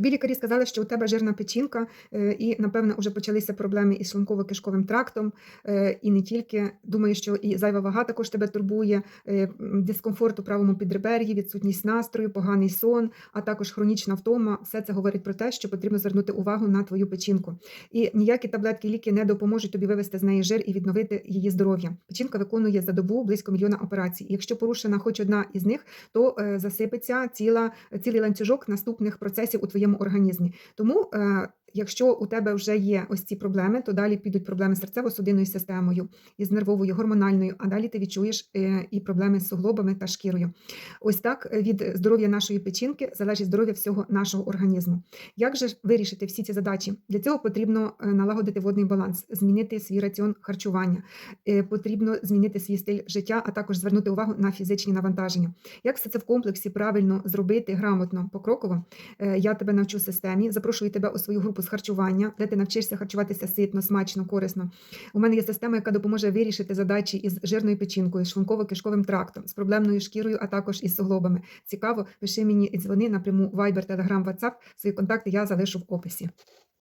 Тобі лікарі сказали, що у тебе жирна печінка, е, і, напевно, вже почалися проблеми із шлунково-кишковим трактом, е, і не тільки. Думаю, що і зайва вага також тебе турбує, е, дискомфорт у правому підребер'ї, відсутність настрою, поганий сон, а також хронічна втома. Все це говорить про те, що потрібно звернути увагу на твою печінку. І ніякі таблетки, ліки не допоможуть тобі вивести з неї жир і відновити її здоров'я. Печінка виконує за добу близько мільйона операцій. Якщо порушена хоч одна із них, то засипеться ціла, цілий ланцюжок наступних процесів у твоєму організмі. Тому, е, якщо у тебе вже є ось ці проблеми, то далі підуть проблеми з серцево-судинною системою, із нервовою, гормональною, а далі ти відчуєш е, і проблеми з суглобами та шкірою. Ось так е, від здоров'я нашої печінки залежить здоров'я всього нашого організму. Як же вирішити всі ці задачі? Для цього потрібно е, налагодити водний баланс, змінити свій раціон харчування, потрібно змінити свій стиль життя, а також звернути увагу на фізичні навантаження. Як все це в комплексі правильно зробити грамотно, покроково? Я тебе навчу системі, запрошую тебе у свою групу з харчування, де ти навчишся харчуватися ситно, смачно, корисно. У мене є система, яка допоможе вирішити задачі із жирною печінкою, шлунково-кишковим трактом, з проблемною шкірою, а також із суглобами. Цікаво, пиши мені і дзвони напряму Viber, Telegram, WhatsApp. Свої контакти я залишу в описі.